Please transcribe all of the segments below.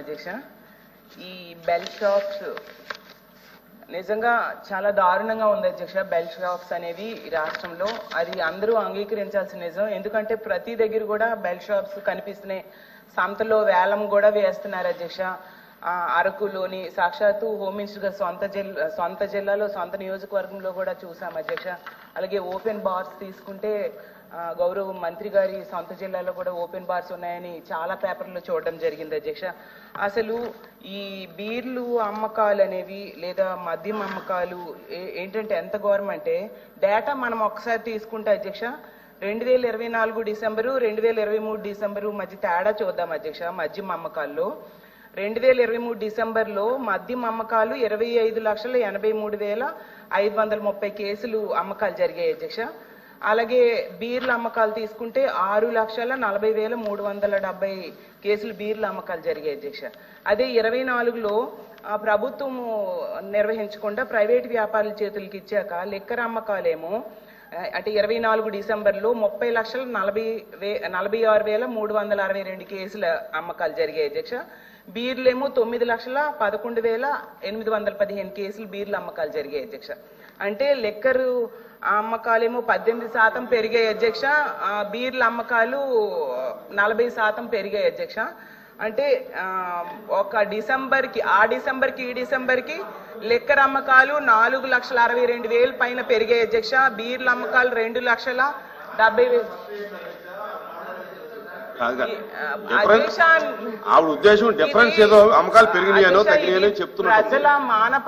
అధ్యక్ష. ఈ bell shops నిజంగా చాలా దారుణంగా ఉంది అధ్యక్ష. బెల్ షాప్స్ అనేవి ఈ రాష్ట్రంలో అది అందరూ అంగీకరించాల్సిన నిజం. ఎందుకంటే ప్రతి దగ్గర కూడా బెల్ షాప్స్ కనిపిస్తున్నాయి. సంతలో వేలం కూడా వేస్తున్నారు అధ్యక్ష. అరకులోని సాక్షాత్తు హోమ్ మినిస్టర్ సొంత జిల్లా సొంత జిల్లాలో సొంత నియోజకవర్గంలో కూడా చూసాం అధ్యక్ష. అలాగే ఓపెన్ బార్స్ తీసుకుంటే గౌరవ మంత్రి గారి సొంత జిల్లాలో కూడా ఓపెన్ బార్స్ ఉన్నాయని చాలా పేపర్లో చూడడం జరిగింది అధ్యక్ష. అసలు ఈ బీర్లు అమ్మకాలు అనేవి లేదా మద్యం అమ్మకాలు ఏ- ఏంటంటే ఎంత ఘోరం అంటే డేటా మనం ఒకసారి తీసుకుంటే అధ్యక్ష రెండు వేల ఇరవై నాలుగు డిసెంబరు రెండు వేల ఇరవై మూడు డిసెంబరు మధ్య తేడా చూద్దాం అధ్యక్ష మద్యం అమ్మకాల్లో. రెండు వేల ఇరవై మూడు డిసెంబర్లో మద్యం అమ్మకాలు ఇరవై ఐదు లక్షల ఎనభై మూడు వేల ఐదు వందల ముప్పై కేసులు అమ్మకాలు జరిగాయి అధ్యక్ష. అలాగే బీర్ల అమ్మకాలు తీసుకుంటే ఆరు లక్షల నలభై వేల మూడు వందల డెబ్బై కేసులు బీర్ల అమ్మకాలు జరిగాయి అధ్యక్ష. అదే ఇరవై నాలుగులో ప్రభుత్వము నిర్వహించకుండా ప్రైవేట్ వ్యాపారుల చేతులకి ఇచ్చాక లిక్కర్ అమ్మకాలేమో అంటే ఇరవై నాలుగు డిసెంబర్లో ముప్పై లక్షల నలభై వే నలభై ఆరు వేల మూడు వందల అరవై రెండు కేసుల అమ్మకాలు జరిగాయి అధ్యక్ష. బీర్లేమో తొమ్మిది లక్షల పదకొండు వేల ఎనిమిది వందల పదిహేను కేసులు బీర్ల అమ్మకాలు జరిగాయి అధ్యక్ష. అంటే లెక్కరు అమ్మకాలేమో పద్దెనిమిది శాతం పెరిగాయి అధ్యక్ష. బీర్ల అమ్మకాలు నలభై శాతం పెరిగాయి అధ్యక్ష. అంటే ఒక డిసెంబర్కి ఆ డిసెంబర్కి ఈ డిసెంబర్కి లెక్కర్ అమ్మకాలు నాలుగు లక్షల అరవై రెండు వేలు పైన పెరిగాయి అధ్యక్ష. బీర్ల అమ్మకాలు రెండు లక్షల డెబ్బై వేలు కాదు కాదు. ఆ, డిఫరెన్స్ అధ్యక్ష, ఆవిడ ఉద్దేశం డిఫరెన్స్ ఏదో అమ్మకాలు పెరిగినాయనో తగ్గినాయనో చెప్తున్నారు ప్రజల మాన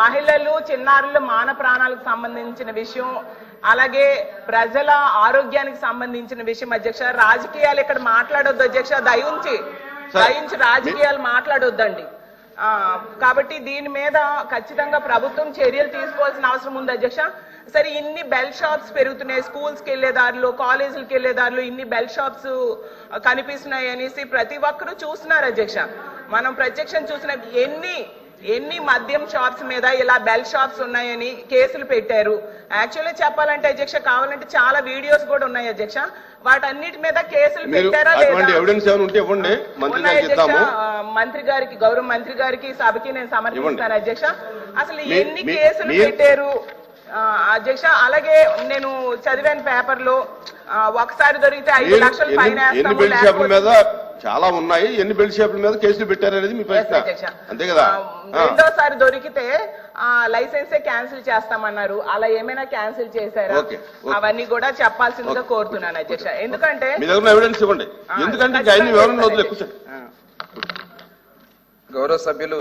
మహిళలు చిన్నారుల మాన ప్రాణాలకు సంబంధించిన విషయం అలాగే ప్రజల ఆరోగ్యానికి సంబంధించిన విషయం అధ్యక్ష. రాజకీయాలు ఇక్కడ మాట్లాడొద్దు అధ్యక్ష. దయించి. దయించి రాజకీయాలు మాట్లాడొద్దండి. కాబట్టి దీని మీద ఖచ్చితంగా ప్రభుత్వం చర్యలు తీసుకోవాల్సిన అవసరం ఉంది అధ్యక్ష. సరే ఇన్ని బెల్ షాప్స్ పెరుగుతున్నాయి స్కూల్స్కి వెళ్ళే దారిలో కాలేజీలకు వెళ్ళే దారిలో ఇన్ని బెల్ షాప్స్ కనిపిస్తున్నాయి అనేసి ప్రతి ఒక్కరూ చూస్తున్నారు అధ్యక్ష. మనం ప్రత్యక్షం చూసిన ఎన్ని ఎన్ని మద్యం షాప్స్ మీద ఇలా బెల్ షాప్స్ ఉన్నాయని కేసులు పెట్టారు. యాక్చువల్లీ చెప్పాలంటే అధ్యక్ష కావాలంటే చాలా వీడియోస్ కూడా ఉన్నాయి అధ్యక్ష. వాటన్నిటి మీద కేసులు పెట్టారా లేదా? మంత్రి గారికి గౌరవ మంత్రి గారికి సభకి నేను సమర్పిస్తాను అధ్యక్ష. అసలు ఎన్ని కేసులు పెట్టారు? అధ్యక్ష అలాగే నేను చదివాను పేపర్లో ఒకసారి దొరికితే ఐదు లక్షలు ఎన్ని ఫైన్ ఎన్ని వేస్తాము, బెల్ట్ షాపుల మీద లేకపోతే- చాలా ఉన్నాయి. ఎన్ని బెల్ట్ షాపుల మీద కేసులు పెట్టారు అనేది మీ ప్రశ్న. అంతే కదా. రెండోసారి దొరికితే లైసెన్సే క్యాన్సిల్ చేస్తామన్నారు. అలా ఏమైనా క్యాన్సిల్ చేశారా. అవన్నీ కూడా చెప్పాల్సిందిగా కోరుతున్నాను అధ్యక్ష. ఎందుకంటే మీ దగ్గర ఎవిడెన్స్ ఇవ్వండి. ఎందుకంటే ఇంకా అన్ని ఖచ్చితంగా వివరణ వదిలే చేస్తాను కూర్చోండి అధ్యక్ష. ఆ. గౌరవ సభ్యులు